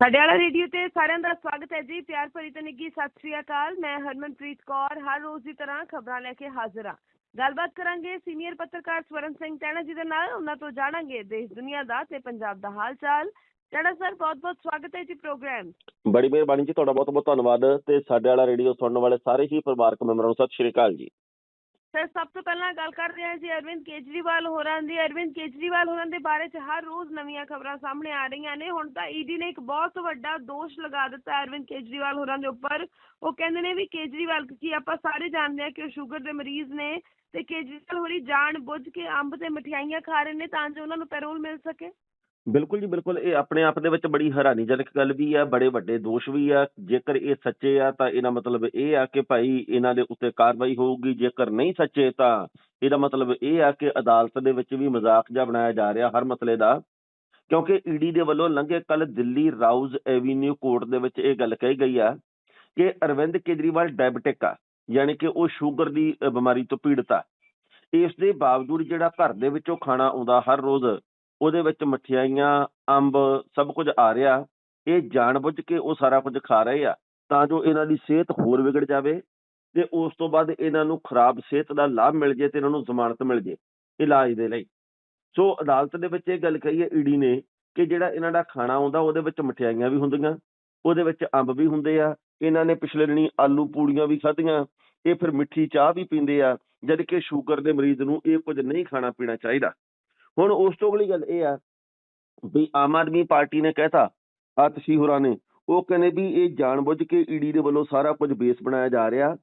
ਸਾਡੇ ਰੇਡੀਓ ਤੇ ਸਾਰਿਆਂ ਦਾ ਸਵਾਗਤ ਹੈ ਜੀ। ਪਿਆਰ ਭਰੀ ਤੇ ਨਿੱਗੀ ਸਤਿ ਸ੍ਰੀ ਅਕਾਲ। ਮੈਂ ਹਰਮਨਪ੍ਰੀਤ ਕੌਰ, ਹਰ ਰੋਜ਼ ਦੀ ਤਰ੍ਹਾਂ ਖਬਰਾਂ ਲੈ ਕੇ ਹਾਜ਼ਰ ਹਾਂ। ਗੱਲਬਾਤ ਕਰਾਂਗੇ ਸੀਨੀਅਰ ਪੱਤਰਕਾਰ ਸਵਰਨ ਸਿੰਘ ਟੈਣਾ ਜੀ ਦੇ ਨਾਲ। ਉਹਨਾਂ ਤੋਂ ਜਾਣਾਂਗੇ ਦੇਸ਼, ਦੁਨੀਆ ਦਾ ਤੇ ਪੰਜਾਬ ਦਾ ਹਾਲ ਚਾਲ ਟੈਣਾ ਸਰ ਬਹੁਤ ਬਹੁਤ ਸਵਾਗਤ ਹੈ ਜੀ ਪ੍ਰੋਗਰਾਮ। ਬੜੀ ਮਿਹਰਬਾਨੀ ਜੀ, ਤੁਹਾਡਾ ਬਹੁਤ ਬਹੁਤ ਧੰਨਵਾਦ ਤੇ ਸਾਡੇ ਵਾਲਾ ਰੇਡੀਓ ਸੁਣਨ ਵਾਲੇ ਸਾਰੇ ਹੀ ਪਰਿਵਾਰਕ ਮੈਂਬਰਾਂ ਨੂੰ। ਸਤਿ ਸ਼੍ਰੀ ਅਕਾਲ ਜੀ। ਸਰ, ਸਭ ਤੋਂ ਪਹਿਲਾਂ ਗੱਲ ਕਰਦੇ ਹਾਂ ਜੀ ਅਰਵਿੰਦ ਕੇਜਰੀਵਾਲ ਹੋਰਾਂ ਦੀ। ਅਰਵਿੰਦ ਕੇਜਰੀਵਾਲ ਹੋਰਾਂ ਦੇ ਬਾਰੇ 'ਚ ਹਰ ਰੋਜ਼ ਨਵੀਆਂ ਖਬਰਾਂ ਸਾਹਮਣੇ ਆ ਰਹੀਆਂ ਨੇ। ਹੁਣ ਤਾਂ ਈਡੀ ਨੇ ਇੱਕ ਬਹੁਤ ਵੱਡਾ ਦੋਸ਼ ਲਗਾ ਦਿੱਤਾ ਅਰਵਿੰਦ ਕੇਜਰੀਵਾਲ ਹੋਰਾਂ ਦੇ ਉੱਪਰ। ਉਹ ਕਹਿੰਦੇ ਨੇ ਵੀ ਕੇਜਰੀਵਾਲ ਕੀ ਆਪਾਂ ਸਾਰੇ ਜਾਣਦੇ ਹਾਂ ਕਿ ਉਹ ਸ਼ੂਗਰ ਦੇ ਮਰੀਜ਼ ਨੇ ਤੇ ਕੇਜਰੀਵਾਲ ਹੋਰੀ ਜਾਣ ਬੁੱਝ ਕੇ ਅੰਬ ਤੇ ਮਠਿਆਈਆਂ ਖਾ ਰਹੇ ਨੇ ਤਾਂ ਜੋ ਉਹਨਾਂ ਨੂੰ ਪੈਰੋਲ ਮਿਲ ਸਕੇ। ਬਿਲਕੁਲ ਜੀ, ਬਿਲਕੁਲ। ਇਹ ਆਪਣੇ ਆਪ ਦੇ ਵਿੱਚ ਬੜੀ ਹੈਰਾਨੀਜਨਕ ਗੱਲ ਵੀ ਆ, ਬੜੇ ਵੱਡੇ ਦੋਸ਼ ਵੀ ਆ। ਜੇਕਰ ਇਹ ਸੱਚੇ ਆ, ਤਾਂ ਇਹਦਾ ਮਤਲਬ ਇਹ ਆ ਕਿ ਭਾਈ ਇਹਨਾਂ ਦੇ ਉੱਤੇ ਕਾਰਵਾਈ ਹੋਊਗੀ। ਜੇਕਰ ਨਹੀਂ ਸੱਚੇ, ਤਾਂ ਇਹਦਾ ਮਤਲਬ ਇਹ ਆ ਕਿ ਅਦਾਲਤ ਦੇ ਵਿੱਚ ਵੀ ਮਜ਼ਾਕ ਜਿਹਾ ਬਣਾਇਆ ਜਾ ਰਿਹਾ ਹਰ ਮਸਲੇ ਦਾ। ਕਿਉਂਕਿ ਈਡੀ ਦੇ ਵੱਲੋਂ ਲੰਘੇ ਕੱਲ ਦਿੱਲੀ ਰਾਉਜ਼ ਐਵੀਨਿਊ ਕੋਰਟ ਦੇ ਵਿੱਚ ਇਹ ਗੱਲ ਕਹੀ ਗਈ ਆ ਕਿ ਅਰਵਿੰਦ ਕੇਜਰੀਵਾਲ ਡਾਇਬਟਿਕ ਆ, ਯਾਨੀ ਕਿ ਉਹ ਸ਼ੂਗਰ ਦੀ ਬਿਮਾਰੀ ਤੋਂ ਪੀੜਤ ਆ। ਇਸ ਦੇ ਬਾਵਜੂਦ ਜਿਹੜਾ ਘਰ ਦੇ ਵਿੱਚੋਂ ਖਾਣਾ ਆਉਂਦਾ ਹਰ ਰੋਜ਼ ਉਹਦੇ ਵਿੱਚ ਮਠਿਆਈਆਂ, ਅੰਬ ਸਭ ਕੁਝ ਆ ਰਿਹਾ। ਇਹ ਜਾਣਬੁੱਝ ਕੇ ਉਹ ਸਾਰਾ ਕੁਝ ਖਾ ਰਹੇ ਆ, ਤਾਂ ਜੋ ਇਹਨਾਂ ਦੀ ਸਿਹਤ ਹੋਰ ਵਿਗੜ ਜਾਵੇ ਤੇ ਉਸ ਤੋਂ ਬਾਅਦ ਇਹਨਾਂ ਨੂੰ ਖਰਾਬ ਸਿਹਤ ਦਾ ਲਾਭ ਮਿਲ ਜੇ ਤੇ ਇਹਨਾਂ ਨੂੰ ਜ਼ਮਾਨਤ ਮਿਲ ਜੇ ਇਲਾਜ ਦੇ ਲਈ। ਸੋ ਅਦਾਲਤ ਦੇ ਵਿੱਚ ਇਹ ਗੱਲ ਕਹੀ ਹੈ ਈਡੀ ਨੇ ਕਿ ਜਿਹੜਾ ਇਹਨਾਂ ਦਾ ਖਾਣਾ ਆਉਂਦਾ ਉਹਦੇ ਵਿੱਚ ਮਠਿਆਈਆਂ ਵੀ ਹੁੰਦੀਆਂ, ਉਹਦੇ ਵਿੱਚ ਅੰਬ ਵੀ ਹੁੰਦੇ ਆ, ਇਹਨਾਂ ਨੇ ਪਿਛਲੇ ਦਿਨੀ ਆਲੂ ਪੂੜੀਆਂ ਵੀ ਖਾਧੀਆਂ, ਇਹ ਫਿਰ ਮਿੱਠੀ ਚਾਹ ਵੀ ਪੀਂਦੇ ਆ, ਜਦ ਕਿ ਸ਼ੂਗਰ ਦੇ ਮਰੀਜ਼ ਨੂੰ ਇਹ ਕੁਝ ਨਹੀਂ ਖਾਣਾ ਪੀਣਾ ਚਾਹੀਦਾ। ਹੁਣ ਉਸ ਤੋਂ ਅਗਲੀ ਗੱਲ ਇਹ ਆ ਵੀ ਆਮ ਆਦਮੀ ਪਾਰਟੀ ਨੇ ਕਹਿਤਾ ਆਤਸ਼ੀ ਹੋਰਾਂ ਨੇ, ਉਹ ਕਹਿੰਦੇ ਵੀ ਇਹ ਜਾਣਬੁੱਝ ਕੇ ਈਡੀ ਦੇ ਵੱਲੋਂ ਸਾਰਾ ਕੁਝ ਬੇਸ ਬਣਾਇਆ ਜਾ ਰਿਹਾ,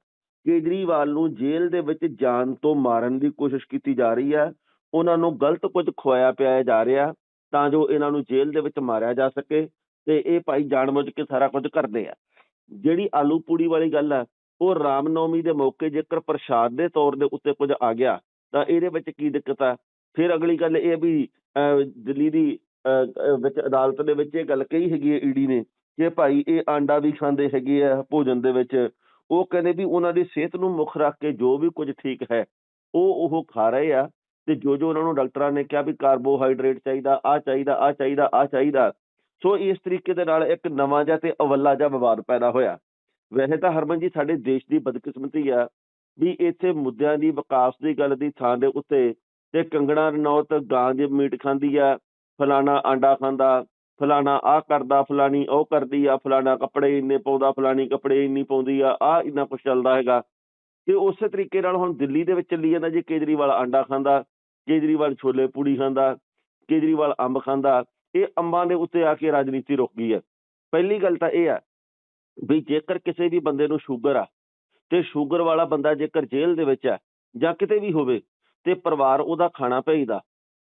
ਕੇਜਰੀਵਾਲ ਨੂੰ ਜੇਲ੍ਹ ਦੇ ਵਿੱਚ ਜਾਣ ਤੋਂ ਮਾਰਨ ਦੀ ਕੋਸ਼ਿਸ਼ ਕੀਤੀ ਜਾ ਰਹੀ ਹੈ ਉਹਨਾਂ ਨੂੰ ਗਲਤ ਕੁਝ ਖਵਾਇਆ ਪਿਆਇਆ ਜਾ ਰਿਹਾ, ਤਾਂ ਜੋ ਇਹਨਾਂ ਨੂੰ ਜੇਲ੍ਹ ਦੇ ਵਿੱਚ ਮਾਰਿਆ ਜਾ ਸਕੇ, ਤੇ ਇਹ ਭਾਈ ਜਾਣਬੁੱਝ ਕੇ ਸਾਰਾ ਕੁਝ ਕਰਦੇ ਆ। ਜਿਹੜੀ ਆਲੂ ਪੂੜੀ ਵਾਲੀ ਗੱਲ ਆ, ਉਹ ਰਾਮਨੌਮੀ ਦੇ ਮੌਕੇ ਜੇਕਰ ਪ੍ਰਸ਼ਾਦ ਦੇ ਤੌਰ ਦੇ ਉੱਤੇ ਕੁਝ ਆ ਗਿਆ, ਤਾਂ ਇਹਦੇ ਵਿੱਚ ਕੀ ਦਿੱਕਤ ਆ? ਫਿਰ ਅਗਲੀ ਗੱਲ ਇਹ ਵੀ ਦਿੱਲੀ ਦੀ ਵਿੱਚ ਅਦਾਲਤ ਦੇ ਵਿੱਚ ਇਹ ਗੱਲ ਕਹੀ ਹੈਗੀ ਹੈ ਈਡੀ ਨੇ ਕਿ ਭਾਈ ਇਹ ਆਂਡਾ ਵੀ ਖਾਂਦੇ ਹੈਗੇ ਆ ਭੋਜਨ ਦੇ ਵਿੱਚ। ਉਹ ਕਹਿੰਦੇ ਵੀ ਉਹਨਾਂ ਦੀ ਸਿਹਤ ਨੂੰ ਮੁੱਖ ਰੱਖ ਕੇ ਜੋ ਵੀ ਕੁਝ ਠੀਕ ਹੈ, ਉਹ ਉਹ ਖਾ ਰਹੇ ਆ ਤੇ ਜੋ ਜੋ ਉਹਨਾਂ ਨੂੰ ਡਾਕਟਰਾਂ ਨੇ ਕਿਹਾ ਵੀ ਕਾਰਬੋਹਾਈਡਰੇਟ ਚਾਹੀਦਾ ਆ ਚਾਹੀਦਾ ਆ ਚਾਹੀਦਾ ਆ ਚਾਹੀਦਾ। ਸੋ ਇਸ ਤਰੀਕੇ ਦੇ ਨਾਲ ਇੱਕ ਨਵਾਂ ਜਿਹਾ ਤੇ ਅਵੱਲਾ ਜਿਹਾ ਵਿਵਾਦ ਪੈਦਾ ਹੋਇਆ। ਵੈਸੇ ਤਾਂ ਹਰਮਨ ਜੀ, ਸਾਡੇ ਦੇਸ਼ ਦੀ ਬਦਕਿਸਮਤੀ ਆ ਵੀ ਇੱਥੇ ਮੁੱਦਿਆਂ ਦੀ ਵਿਕਾਸ ਦੀ ਗੱਲ ਦੀ ਥਾਂ ਦੇ ਉੱਤੇ ਤੇ ਕੰਗਣਾ ਰਣੌਤ ਗਾਂ ਦੇ ਮੀਟ ਖਾਂਦੀ ਆ, ਫਲਾਣਾ ਆਂਡਾ ਖਾਂਦਾ, ਫਲਾਣਾ ਆ ਕਰਦਾ, ਫਲਾਣੀ ਉਹ ਕਰਦੀ ਆ, ਫਲਾਣਾ ਕੱਪੜੇ ਇੰਨੇ ਪਾਉਂਦਾ, ਫਲਾਣੀ ਕੱਪੜੇ ਇੰਨੀ ਪਾਉਂਦੀ ਆ ਆ ਇੰਨਾ ਕੁਛ ਚੱਲਦਾ ਹੈਗਾ। ਤੇ ਉਸੇ ਤਰੀਕੇ ਨਾਲ ਹੁਣ ਦਿੱਲੀ ਦੇ ਵਿੱਚ ਚੱਲੀ ਜਾਂਦਾ ਜੇ ਕੇਜਰੀਵਾਲ ਆਂਡਾ ਖਾਂਦਾ, ਕੇਜਰੀਵਾਲ ਛੋਲੇ ਪੂੜੀ ਖਾਂਦਾ, ਕੇਜਰੀਵਾਲ ਅੰਬ ਖਾਂਦਾ, ਇਹ ਅੰਬਾਂ ਦੇ ਉੱਤੇ ਆ ਕੇ ਰਾਜਨੀਤੀ ਰੁਕ ਗਈ ਹੈ ਪਹਿਲੀ ਗੱਲ ਤਾਂ ਇਹ ਆ ਵੀ ਜੇਕਰ ਕਿਸੇ ਵੀ ਬੰਦੇ ਨੂੰ ਸ਼ੂਗਰ ਆ, ਤੇ ਸ਼ੂਗਰ ਵਾਲਾ ਬੰਦਾ ਜੇਕਰ ਜੇਲ੍ਹ ਦੇ ਵਿੱਚ ਆ ਜਾਂ ਕਿਤੇ ਵੀ ਹੋਵੇ ਤੇ ਪਰਿਵਾਰ ਉਹਦਾ ਖਾਣਾ ਭੇਜਦਾ।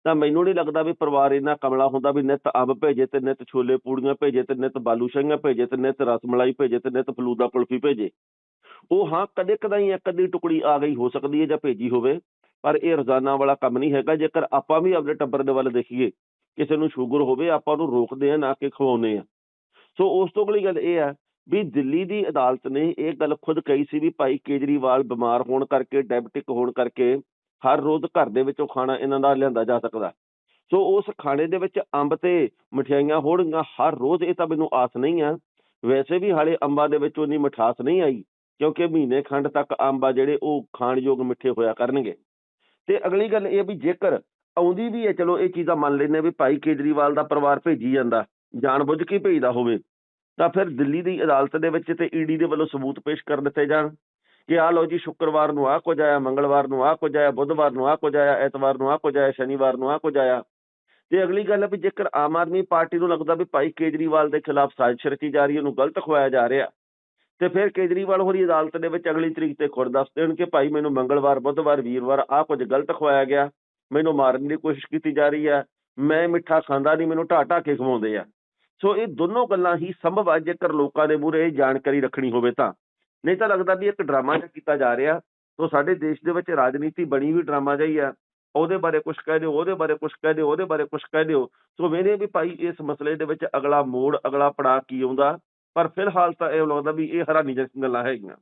ਤਾਂ ਮੈਨੂੰ ਨਹੀਂ ਲੱਗਦਾ ਵੀ ਪਰਿਵਾਰ ਇੰਨਾ ਕਮਲਾ ਹੁੰਦਾ ਵੀ ਨਿੱਤ ਅੰਬ ਭੇਜੇ ਤੇ ਨਿੱਤ ਛੋਲੇ ਪੂੜੀਆਂ ਭੇਜੇ ਤੇ ਨਿੱਤ ਬਾਲੂਸ਼ਾਹੀਆਂ ਭੇਜੇ ਤੇ ਨਿੱਤ ਰਸਮਲਾਈ ਭੇਜੇ ਤੇ ਨਿੱਤ ਫਲੂਦਾ ਕੁਲਫੀ ਭੇਜੇ। ਉਹ ਹਾਂ, ਕਦੇ ਕਦਾਈ ਇੱਕ ਅੱਧੀ ਟੁਕੜੀ ਆ ਗਈ ਹੋ ਸਕਦੀ ਹੈ ਜਾਂ ਭੇਜੀ ਹੋਵੇ, ਪਰ ਇਹ ਰੋਜ਼ਾਨਾ ਵਾਲਾ ਕੰਮ ਨਹੀਂ ਹੈਗਾ। ਜੇਕਰ ਆਪਾਂ ਵੀ ਆਪਣੇ ਟੱਬਰ ਦੇ ਵੱਲ ਦੇਖੀਏ, ਕਿਸੇ ਨੂੰ ਸ਼ੂਗਰ ਹੋਵੇ, ਆਪਾਂ ਉਹਨੂੰ ਰੋਕਦੇ ਆ ਨਾ ਕਿ ਖਵਾਉਂਦੇ ਆ ਸੋ ਉਸ ਤੋਂ ਅਗਲੀ ਗੱਲ ਇਹ ਆ ਵੀ ਦਿੱਲੀ ਦੀ ਅਦਾਲਤ ਨੇ ਇਹ ਗੱਲ ਖੁਦ ਕਹੀ ਸੀ ਵੀ ਭਾਈ ਕੇਜਰੀਵਾਲ ਬਿਮਾਰ ਹੋਣ ਕਰਕੇ, ਡਾਇਬਟਿਕ ਹੋਣ ਕਰਕੇ ਹਰ ਰੋਜ਼ ਘਰ ਦੇ ਵਿੱਚੋਂ ਖਾਣਾ ਇਹਨਾਂ ਦਾ ਲਿਆਂਦਾ ਜਾ ਸਕਦਾ। ਸੋ ਉਸ ਖਾਣੇ ਦੇ ਵਿੱਚ ਅੰਬ ਤੇ ਮਠਿਆਈਆਂ ਹੋਣਗੀਆਂ, ਹਰ ਰੋਜ਼ ਇਹ ਤਾਂ ਮੈਨੂੰ ਆਸ ਨਹੀਂ ਆ। ਵੈਸੇ ਵੀ ਹਾਲੇ ਅੰਬਾਂ ਦੇ ਵਿੱਚ ਉਨੀ ਮਿਠਾਸ ਨਹੀਂ ਆਈ, ਕਿਉਂਕਿ ਮਹੀਨੇ ਖੰਡ ਤੱਕ ਅੰਬ ਆ ਜਿਹੜੇ ਉਹ ਖਾਣਯੋਗ ਮਿੱਠੇ ਹੋਇਆ ਕਰਨਗੇ। ਤੇ ਅਗਲੀ ਗੱਲ ਇਹ ਵੀ ਜੇਕਰ ਆਉਂਦੀ ਵੀ ਹੈ, ਚਲੋ ਇਹ ਚੀਜ਼ਾਂ ਮੰਨ ਲੈਂਦੇ ਵੀ ਭਾਈ ਕੇਜਰੀਵਾਲ ਦਾ ਪਰਿਵਾਰ ਭੇਜੀ ਜਾਂਦਾ, ਜਾਣਬੁੱਝ ਕੇ ਭੇਜਦਾ ਹੋਵੇ, ਤਾਂ ਫਿਰ ਦਿੱਲੀ ਦੀ ਅਦਾਲਤ ਦੇ ਵਿੱਚ ਤੇ ਈਡੀ ਦੇ ਵੱਲੋਂ ਸਬੂਤ ਪੇਸ਼ ਕਰ ਦਿੱਤੇ ਜਾਣ। ਕਿ ਆਹ ਲਓ ਜੀ ਸ਼ੁੱਕਰਵਾਰ ਨੂੰ ਆਹ ਕੁਝ ਆਇਆ ਮੰਗਲਵਾਰ ਨੂੰ ਆਹ ਕੁਝ ਆਇਆ ਬੁੱਧਵਾਰ ਨੂੰ ਆਹ ਕੁਝ ਆਇਆ ਐਤਵਾਰ ਨੂੰ ਆਹ ਕੁਝ ਆਇਆ ਸ਼ਨੀਵਾਰ ਨੂੰ ਆਹ ਕੁਝ ਆਇਆ ਤੇ ਅਗਲੀ ਗੱਲ ਹੈ ਵੀ ਜੇਕਰ ਆਮ ਆਦਮੀ ਪਾਰਟੀ ਨੂੰ ਲੱਗਦਾ ਵੀ ਭਾਈ ਕੇਜਰੀਵਾਲ ਦੇ ਖਿਲਾਫ ਸਾਜ਼ਿਸ਼ ਰਚੀ ਜਾ ਰਹੀ ਹੈ ਉਹਨੂੰ ਗਲਤ ਖਵਾਇਆ ਜਾ ਰਿਹਾ ਤੇ ਫਿਰ ਕੇਜਰੀਵਾਲ ਹੋਰੀ ਅਦਾਲਤ ਦੇ ਵਿੱਚ ਅਗਲੀ ਤਰੀਕ ਤੇ ਖੁਦ ਦੱਸ ਦੇਣ ਕਿ ਭਾਈ ਮੈਨੂੰ ਮੰਗਲਵਾਰ ਬੁੱਧਵਾਰ ਵੀਰਵਾਰ ਆਹ ਕੁਝ ਗਲਤ ਖਵਾਇਆ ਗਿਆ ਮੈਨੂੰ ਮਾਰਨ ਦੀ ਕੋਸ਼ਿਸ਼ ਕੀਤੀ ਜਾ ਰਹੀ ਹੈ ਮੈਂ ਮਿੱਠਾ ਖਾਂਦਾ ਨਹੀਂ ਮੈਨੂੰ ਢਾਹ ਢਾਹ ਕੇ ਖਵਾਉਂਦੇ ਆ ਸੋ ਇਹ ਦੋਨੋਂ ਗੱਲਾਂ ਹੀ ਸੰਭਵ ਆ ਜੇਕਰ ਲੋਕਾਂ ਦੇ ਮੂਹਰੇ ਇਹ ਜਾਣਕਾਰੀ ਰੱਖਣੀ ਹੋਵੇ ਤਾਂ ਨਹੀਂ ਤਾਂ ਲੱਗਦਾ ਵੀ ਇੱਕ ਡਰਾਮਾ ਜਿਹਾ ਕੀਤਾ ਜਾ ਰਿਹਾ। ਸੋ ਸਾਡੇ ਦੇਸ਼ ਦੇ ਵਿੱਚ ਰਾਜਨੀਤੀ ਬਣੀ ਵੀ ਡਰਾਮਾ ਜਿਹਾ ਹੀ ਆ। ਉਹਦੇ ਬਾਰੇ ਕੁਝ ਕਹਿ ਦਿਓ, ਉਹਦੇ ਬਾਰੇ ਕੁਝ ਕਹਿ ਦਿਓ, ਉਹਦੇ ਬਾਰੇ ਕੁਝ ਕਹਿ ਦਿਓ। ਸੋ ਮੇਰੇ ਵੀ ਭਾਈ ਇਸ ਮਸਲੇ ਦੇ ਵਿੱਚ ਅਗਲਾ ਮੋੜ, ਅਗਲਾ ਪੜਾਅ ਕੀ ਆਉਂਦਾ। ਪਰ ਫਿਲਹਾਲ ਤਾਂ ਇਹ ਲੱਗਦਾ ਵੀ ਇਹ ਹੈਰਾਨੀਜਨਕ ਗੱਲਾਂ ਹੈਗੀਆਂ।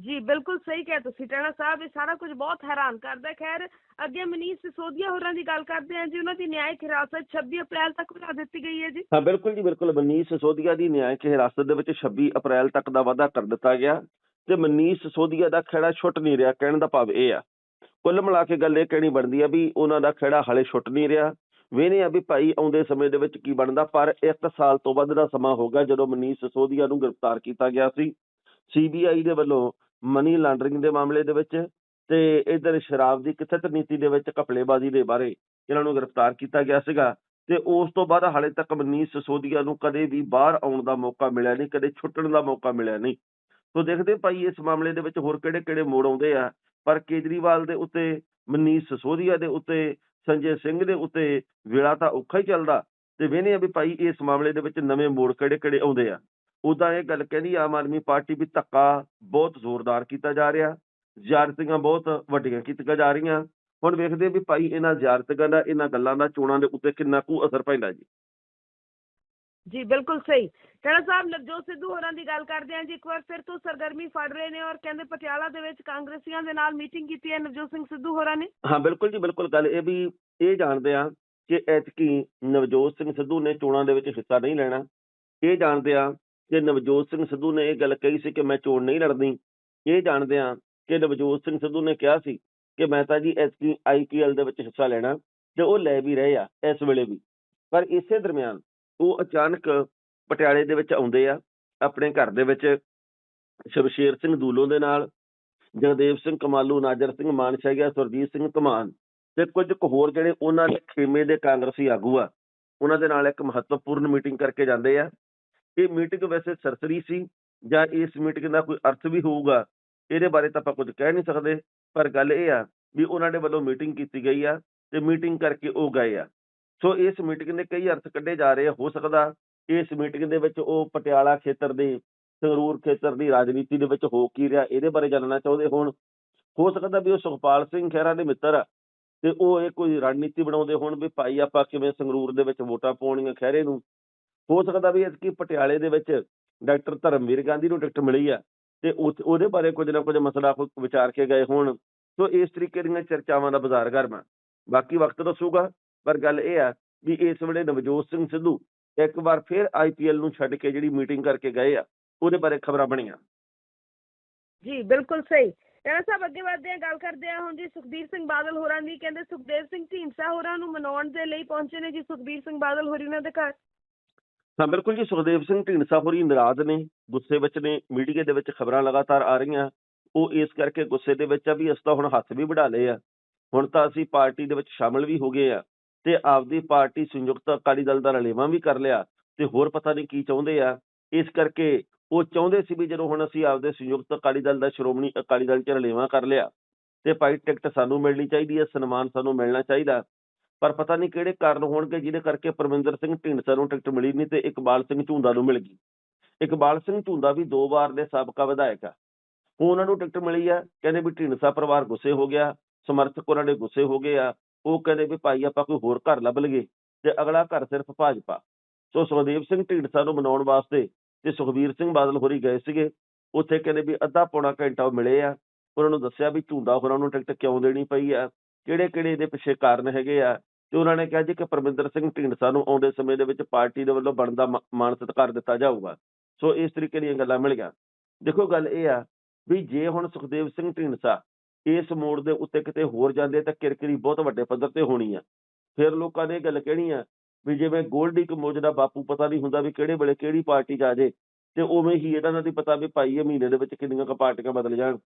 ਜੀ, ਬਿਲਕੁਲ ਸਹੀ ਕਿਹਾ ਤੁਸੀਂ, ਟੈਣਾ ਸਾਹਿਬ, ਇਹ ਸਾਰਾ ਕੁਝ ਬਹੁਤ ਹੈਰਾਨ ਕਰਦਾ ਖੈਰ, ਅੱਗੇ ਮਨੀਸ਼ ਸਿਸੋਦੀਆ ਹੋਰਾਂ ਦੀ ਗੱਲ ਕਰਦੇ ਹਾਂ ਜੀ, ਉਹਨਾਂ ਦੀ ਨਿਆਇਕ ਹਿਰਾਸਤ 26 ਅਪ੍ਰੈਲ ਤੱਕ ਵਧਾ ਦਿੱਤੀ ਗਈ ਹੈ ਜੀ। ਹਾਂ, ਬਿਲਕੁਲ ਜੀ, ਬਿਲਕੁਲ। ਮਨੀਸ਼ ਸਿਸੋਦੀਆ ਦੀ ਨਿਆਇਕ ਹਿਰਾਸਤ ਦੇ ਵਿੱਚ 26 ਅਪ੍ਰੈਲ ਤੱਕ ਦਾ ਵਾਅਦਾ ਕਰ ਦਿੱਤਾ ਗਿਆ ਤੇ ਮਨੀਸ਼ ਸਿਸੋਦੀਆ ਦਾ ਖੇੜਾ ਛੁੱਟ ਨਹੀਂ ਰਿਹਾ, ਕਹਿਣ ਦਾ ਭਾਵ ਇਹ ਆ। ਕੁੱਲ ਮਿਲਾ ਕੇ ਗੱਲ ਇਹ ਕਹਿਣੀ ਬਣਦੀ ਆ ਵੀ ਉਹਨਾਂ ਦਾ ਖੇੜਾ ਹਾਲੇ ਛੁੱਟ ਨਹੀਂ ਰਿਹਾ। ਵੇਨੇ ਆ ਵੀ ਭਾਈ ਆਉਂਦੇ ਸਮੇਂ ਦੇ ਵਿੱਚ ਕੀ ਬਣਦਾ, ਪਰ ਇੱਕ ਸਾਲ ਤੋਂ ਵੱਧ ਦਾ ਸਮਾਂ ਹੋ ਗਿਆ ਜਦੋਂ ਮਨੀਸ਼ ਸਿਸੋਦੀਆ ਨੂੰ ਗ੍ਰਿਫਤਾਰ ਕੀਤਾ ਗਿਆ ਸੀ। ਸੀਬੀਆਈ ਦੇ ਵੱਲੋਂ ਮਨੀ ਲਾਂਡਰਿੰਗ ਦੇ ਮਾਮਲੇ ਦੇ ਵਿੱਚ ਤੇ ਇਧਰ ਸ਼ਰਾਬ ਦੀ ਕਥਿਤ ਨੀਤੀ ਦੇ ਵਿੱਚ ਘਪਲੇਬਾਜ਼ੀ ਦੇ ਬਾਰੇ ਇਹਨਾਂ ਨੂੰ ਗ੍ਰਿਫਤਾਰ ਕੀਤਾ ਗਿਆ ਸੀਗਾ ਤੇ ਉਸ ਤੋਂ ਬਾਅਦ ਹਾਲੇ ਤੱਕ ਮਨੀਸ਼ ਸਸੋਦੀਆ ਨੂੰ ਕਦੇ ਵੀ ਬਾਹਰ ਆਉਣ ਦਾ ਮੌਕਾ ਮਿਲਿਆ ਨਹੀਂ, ਕਦੇ ਛੁੱਟਣ ਦਾ ਮੌਕਾ ਮਿਲਿਆ ਨਹੀਂ। ਸੋ ਦੇਖਦੇ ਭਾਈ ਇਸ ਮਾਮਲੇ ਦੇ ਵਿੱਚ ਹੋਰ ਕਿਹੜੇ ਕਿਹੜੇ ਮੋੜ ਆਉਂਦੇ ਆ, ਪਰ ਕੇਜਰੀਵਾਲ ਦੇ ਉੱਤੇ, ਮਨੀਸ਼ ਸਸੋਦੀਆ ਦੇ ਉੱਤੇ, ਸੰਜੇ ਸਿੰਘ ਦੇ ਉੱਤੇ ਵੇਲਾ ਤਾਂ ਔਖਾ ਹੀ ਚੱਲਦਾ ਤੇ ਵੇਨੇ ਆ ਵੀ ਭਾਈ ਇਸ ਮਾਮਲੇ ਦੇ ਵਿੱਚ ਨਵੇਂ ਮੋੜ ਕਿਹੜੇ ਕਿਹੜੇ ਆਉਂਦੇ ਆ। ਉਦਾਂ ਇਹ ਗੱਲ ਕਹਿੰਦੀ ਆਮ ਆਦਮੀ ਪਾਰਟੀ ਵੀ ਧੱਕਾ ਬਹੁਤ ਜ਼ੋਰਦਾਰ ਕੀਤਾ ਜਾ ਰਿਹਾ। ਜ਼ਿਆਰਤੀਆਂ ਬਹੁਤ ਵੱਡੀਆਂ ਕੀਤੀਆਂ ਜਾ ਰਹੀਆਂ। ਹੁਣ ਵੇਖਦੇ ਵੀ ਭਾਈ ਇਹਨਾਂ ਜ਼ਿਆਰਤੀਆਂ ਦਾ ਇਹਨਾਂ ਗੱਲਾਂ ਦਾ ਚੋਣਾਂ ਦੇ ਉੱਤੇ ਕਿੰਨਾ ਕੁ ਅਸਰ ਪੈਂਦਾ ਜੀ। ਜੀ ਬਿਲਕੁਲ ਸਹੀ। ਟੈਣਾ ਸਾਹਿਬ ਨਵਜੋਤ ਸਿੱਧੂ ਹੋਰਾਂ ਦੀ ਗੱਲ ਕਰਦੇ ਹਾਂ ਜੀ ਇੱਕ ਵਾਰ ਫਿਰ ਤੋਂ ਸਰਗਰਮੀ ਫੜ ਰਹੇ ਨੇ ਔਰ ਕਹਿੰਦੇ ਪਟਿਆਲਾ ਦੇ ਵਿੱਚ ਕਾਂਗਰਸੀਆਂ ਦੇ ਨਾਲ ਮੀਟਿੰਗ ਕੀਤੀ ਹੈ ਨਵਜੋਤ ਸਿੰਘ ਸਿੱਧੂ ਹੋਰਾਂ ਨੇ। ਹਾਂ ਬਿਲਕੁਲ ਜੀ ਬਿਲਕੁਲ ਗੱਲ ਇਹ ਵੀ ਇਹ ਜਾਣਦੇ ਆ ਕਿ ਐਤਕੀ ਨਵਜੋਤ ਸਿੰਘ ਸਿੱਧੂ ਨੇ ਚੋਣਾਂ ਦੇ ਵਿੱਚ ਹਿੱਸਾ ਨਹੀਂ ਲੈਣਾ। ਇਹ ਜਾਣਦੇ ਆ ਕਿ ਨਵਜੋਤ ਸਿੰਘ ਸਿੱਧੂ ਨੇ ਇਹ ਗੱਲ ਕਹੀ ਸੀ ਕਿ ਮੈਂ ਚੋਣ ਨਹੀਂ ਲੜਨੀ। ਇਹ ਜਾਣਦੇ ਆ ਕਿ ਨਵਜੋਤ ਸਿੰਘ ਸਿੱਧੂ ਨੇ ਕਿਹਾ ਸੀ ਕਿ ਮੈਂ ਤਾਂ ਜੀ ਐਤਕੀ ਆਈਪੀਐਲ ਦੇ ਵਿੱਚ ਹਿੱਸਾ ਲੈਣਾ ਤੇ ਉਹ ਲੈ ਵੀ ਰਹੇ ਆ ਇਸ ਵੇਲੇ ਵੀ। ਪਰ ਇਸੇ ਦਰਮਿਆਨ ਉਹ ਅਚਾਨਕ ਪਟਿਆਲੇ ਦੇ ਵਿੱਚ ਆਉਂਦੇ ਆ, ਆਪਣੇ ਘਰ ਦੇ ਵਿੱਚ ਸ਼ਮਸ਼ੇਰ ਸਿੰਘ ਦੂਲੋਂ ਦੇ ਨਾਲ, ਜਗਦੇਵ ਸਿੰਘ ਕਮਾਲੂ, ਨਾਜਰ ਸਿੰਘ ਮਾਨਸ਼ਾਹੀਆ ਸੁਰਜੀਤ ਸਿੰਘ ਧਮਾਨ ਤੇ ਕੁਝ ਕੁ ਹੋਰ ਜਿਹੜੇ ਉਹਨਾਂ ਦੇ ਖੇਮੇ ਦੇ ਕਾਂਗਰਸੀ ਆਗੂ ਆ, ਉਹਨਾਂ ਦੇ ਨਾਲ ਇੱਕ ਮਹੱਤਵਪੂਰਨ ਮੀਟਿੰਗ ਕਰਕੇ ਜਾਂਦੇ ਆ। ਇਹ ਮੀਟਿੰਗ ਵੈਸੇ ਸਰਸਰੀ ਸੀ ਜਾਂ ਇਸ ਮੀਟਿੰਗ ਦਾ ਕੋਈ ਅਰਥ ਵੀ ਹੋਊਗਾ, ਇਹਦੇ ਬਾਰੇ ਤਾਂ ਆਪਾਂ ਕੁਝ ਕਹਿ ਨਹੀਂ ਸਕਦੇ, ਪਰ ਗੱਲ ਇਹ ਆ ਵੀ ਉਹਨਾਂ ਦੇ ਵੱਲੋਂ ਮੀਟਿੰਗ ਕੀਤੀ ਗਈ ਆ ਤੇ ਮੀਟਿੰਗ ਕਰਕੇ ਉਹ ਗਏ ਆ। ਸੋ ਇਸ ਮੀਟਿੰਗ ਦੇ ਕਈ ਅਰਥ ਕੱਢੇ ਜਾ ਰਹੇ ਆ, ਹੋ ਸਕਦਾ ਇਸ ਮੀਟਿੰਗ ਦੇ ਵਿੱਚ ਉਹ ਪਟਿਆਲਾ ਖੇਤਰ ਦੇ, ਸੰਗਰੂਰ ਖੇਤਰ ਦੀ ਰਾਜਨੀਤੀ ਦੇ ਵਿੱਚ ਹੋ ਕੀ ਰਿਹਾ, ਇਹਦੇ ਬਾਰੇ ਜਾਣਨਾ ਚਾਹੁੰਦੇ ਹੋਣ। ਹੋ ਸਕਦਾ ਵੀ ਉਹ ਸੁਖਪਾਲ ਸਿੰਘ ਖਹਿਰਾ ਦੇ ਮਿੱਤਰ ਆ ਤੇ ਉਹ ਇਹ ਕੋਈ ਰਣਨੀਤੀ ਬਣਾਉਂਦੇ ਹੋਣ ਵੀ ਭਾਈ ਆਪਾਂ ਕਿਵੇਂ ਸੰਗਰੂਰ ਦੇ ਵਿੱਚ ਵੋਟਾਂ ਪਾਉਣੀਆਂ ਖਹਿਰੇ ਨੂੰ ਹੋ ਸਕਦਾ ਵੀ ਇਸਕੀ ਪਟਿਆਲੇ ਦੇ ਵਿੱਚ ਡਾਕਟਰ ਧਰਮਵੀਰ ਗਾਂਧੀ ਨੂੰ ਟਿਕਟ ਮਿਲੀ ਆ ਤੇ ਉਹਦੇ ਬਾਰੇ ਕੁਝ ਨਾ ਕੁਝ ਮਸਲਾ ਕੋਈ ਵਿਚਾਰ ਕੇ ਗਏ ਹੋਣ, ਸੋ ਇਸ ਤਰੀਕੇ ਦੀਆਂ ਚਰਚਾਵਾਂ ਦਾ ਬਾਜ਼ਾਰ ਗਰਮਾ ਬਾਕੀ ਵਕਤ ਦੱਸੂਗਾ, ਪਰ ਗੱਲ ਇਹ ਆ ਵੀ ਇਸ ਵੇਲੇ ਨਵਜੋਤ ਸਿੰਘ ਸਿੱਧੂ ਇੱਕ ਵਾਰ ਫਿਰ ਆਈਪੀਐਲ ਨੂੰ ਛੱਡ ਕੇ ਜਿਹੜੀ ਮੀਟਿੰਗ ਕਰਕੇ ਗਏ ਆ, ਉਹਦੇ ਬਾਰੇ ਖਬਰਾਂ ਬਣੀਆਂ। ਜੀ, ਬਿਲਕੁਲ ਸਹੀ। ਟੈਣਾ ਸਾਹਿਬ ਅੱਗੇ ਵਧਦੇ ਹਾਂ ਗੱਲ ਕਰਦੇ ਹਾਂ ਹੁਣ ਜੀ ਸੁਖਬੀਰ ਸਿੰਘ ਬਾਦਲ ਹੋਰਾਂ ਦੀ, ਕਹਿੰਦੇ ਸੁਖਦੇਵ ਸਿੰਘ ਢੀਂਡਸਾ ਹੋਰਾਂ ਨੂੰ ਮਨਾਉਣ ਦੇ ਲਈ ਪਹੁੰਚੇ ਨੇ ਜੀ ਸੁਖਬੀਰ ਸਿੰਘ ਬਾਦਲ ਹੋਰੀ ਉਹਨਾਂ ਦੇ ਘਰ। ਹਾਂ, ਬਿਲਕੁਲ ਜੀ, ਸੁਖਦੇਵ ਸਿੰਘ ਢੀਂਡਸਾ ਹੋਰੀ ਨਾਰਾਜ਼ ਨੇ, ਗੁੱਸੇ ਵਿੱਚ ਨੇ, ਮੀਡੀਆ ਦੇ ਵਿੱਚ ਖਬਰਾਂ ਲਗਾਤਾਰ ਆ ਰਹੀਆਂ। ਉਹ ਇਸ ਕਰਕੇ ਗੁੱਸੇ ਦੇ ਵਿੱਚ ਆ ਵੀ ਅਸੀਂ ਤਾਂ ਹੁਣ ਹੱਥ ਵੀ ਵਢਾ ਲਏ ਆ। ਹੁਣ ਤਾਂ ਅਸੀਂ ਪਾਰਟੀ ਦੇ ਵਿੱਚ ਸ਼ਾਮਲ ਵੀ ਹੋ ਗਏ ਆ ਤੇ ਆਪਦੀ ਪਾਰਟੀ ਸੰਯੁਕਤ ਅਕਾਲੀ ਦਲ ਦਾ ਰਲੇਵਾਂ ਵੀ ਕਰ ਲਿਆ ਤੇ ਹੋਰ ਪਤਾ ਨਹੀਂ ਕੀ ਚਾਹੁੰਦੇ ਆ। ਇਸ ਕਰਕੇ ਉਹ ਚਾਹੁੰਦੇ ਸੀ ਵੀ ਜਦੋਂ ਹੁਣ ਅਸੀਂ ਆਪਦੇ ਸੰਯੁਕਤ ਅਕਾਲੀ ਦਲ ਦਾ ਸ਼੍ਰੋਮਣੀ ਅਕਾਲੀ ਦਲ ਚ ਰਲੇਵਾਂ ਕਰ ਲਿਆ ਤੇ ਭਾਈ ਟਿਕਟ ਸਾਨੂੰ ਮਿਲਣੀ ਚਾਹੀਦੀ ਹੈ ਸਨਮਾਨ ਸਾਨੂੰ ਮਿਲਣਾ ਚਾਹੀਦਾ। ਪਰ ਪਤਾ ਨਹੀਂ ਕਿਹੜੇ ਕਾਰਨ ਹੋਣਗੇ ਜਿਹਦੇ ਕਰਕੇ ਪਰਮਿੰਦਰ ਸਿੰਘ ਢੀਂਡਸਾ ਨੂੰ ਟਿਕਟ ਮਿਲੀ ਨਹੀਂ ਤੇ ਇਕਬਾਲ ਸਿੰਘ ਝੁੰਦਾ ਨੂੰ ਮਿਲ ਗਈ। ਇਕਬਾਲ ਸਿੰਘ ਝੁੰਦਾ ਵੀ ਦੋ ਵਾਰ ਦੇ ਸਾਬਕਾ ਵਿਧਾਇਕ ਆ। ਹੁਣ ਉਹਨਾਂ ਨੂੰ ਟਿਕਟ ਮਿਲੀ ਆ, ਕਹਿੰਦੇ ਵੀ ਢੀਂਡਸਾ ਪਰਿਵਾਰ ਗੁੱਸੇ ਹੋ ਗਿਆ, ਸਮਰਥਕ ਉਹਨਾਂ ਦੇ ਗੁੱਸੇ ਹੋ ਗਏ ਆ, ਉਹ ਕਹਿੰਦੇ ਵੀ ਭਾਈ ਆਪਾਂ ਕੋਈ ਹੋਰ ਘਰ ਲੱਭ ਲਈਏ ਤੇ ਅਗਲਾ ਘਰ ਸਿਰਫ ਭਾਜਪਾ। ਸੋ ਸੁਖਦੇਵ ਸਿੰਘ ਢੀਂਡਸਾ ਨੂੰ ਮਨਾਉਣ ਵਾਸਤੇ ਤੇ ਸੁਖਬੀਰ ਸਿੰਘ ਬਾਦਲ ਹੋਰੀ ਗਏ ਸੀਗੇ, ਉੱਥੇ ਕਹਿੰਦੇ ਵੀ ਅੱਧਾ ਪੌਣਾ ਘੰਟਾ ਉਹ ਮਿਲੇ ਆ, ਉਹਨਾਂ ਨੂੰ ਦੱਸਿਆ ਵੀ ਝੂੰਦਾ ਹੋਰਾਂ ਨੂੰ ਟਿਕਟ ਕਿਉਂ ਦੇਣੀ ਪਈ ਆ। ਕਿਹੜੇ ਕਿਹੜੇ ਇਹਦੇ ਪਿੱਛੇ ਕਾਰਨ ਹੈਗੇ ਆ? ਤੇ ਉਹਨਾਂ ਨੇ ਕਿਹਾ ਜੀ ਕਿ ਪਰਮਿੰਦਰ ਸਿੰਘ ਢੀਂਡਸਾ ਨੂੰ ਆਉਂਦੇ ਸਮੇਂ ਦੇ ਵਿੱਚ ਪਾਰਟੀ ਦੇ ਵੱਲੋਂ ਬਣਦਾ ਮਾ- ਮਾਣ ਸਤਿਕਾਰ ਦਿੱਤਾ ਜਾਊਗਾ। ਸੋ ਇਸ ਤਰੀਕੇ ਦੀਆਂ ਗੱਲਾਂ ਮਿਲੀਆਂ ਦੇਖੋ ਗੱਲ ਇਹ ਆ ਵੀ ਜੇ ਹੁਣ ਸੁਖਦੇਵ ਸਿੰਘ ਢੀਂਡਸਾ ਇਸ ਮੋੜ ਦੇ ਉੱਤੇ ਕਿਤੇ ਹੋਰ ਜਾਂਦੇ ਤਾਂ ਕਿਰਕਿਰੀ ਬਹੁਤ ਵੱਡੇ ਪੱਧਰ ਤੇ ਹੋਣੀ ਆ। ਫਿਰ ਲੋਕਾਂ ਨੇ ਇਹ ਗੱਲ ਕਹਿਣੀ ਆ ਵੀ ਜਿਵੇਂ ਗੋਲਡੀ ਕਮੋਜ ਦਾ ਬਾਪੂ ਪਤਾ ਨਹੀਂ ਹੁੰਦਾ ਵੀ ਕਿਹੜੇ ਵੇਲੇ ਕਿਹੜੀ ਪਾਰਟੀ 'ਚ ਆ ਜੇ ਤੇ ਉਵੇਂ ਹੀ ਇਹਨਾਂ ਦਾ ਪਤਾ ਵੀ ਭਾਈ ਇਹ ਮਹੀਨੇ ਦੇ ਵਿੱਚ ਕਿੰਨੀਆਂ ਕੁ ਪਾਰਟੀਆਂ ਬਦਲ ਜਾਣ।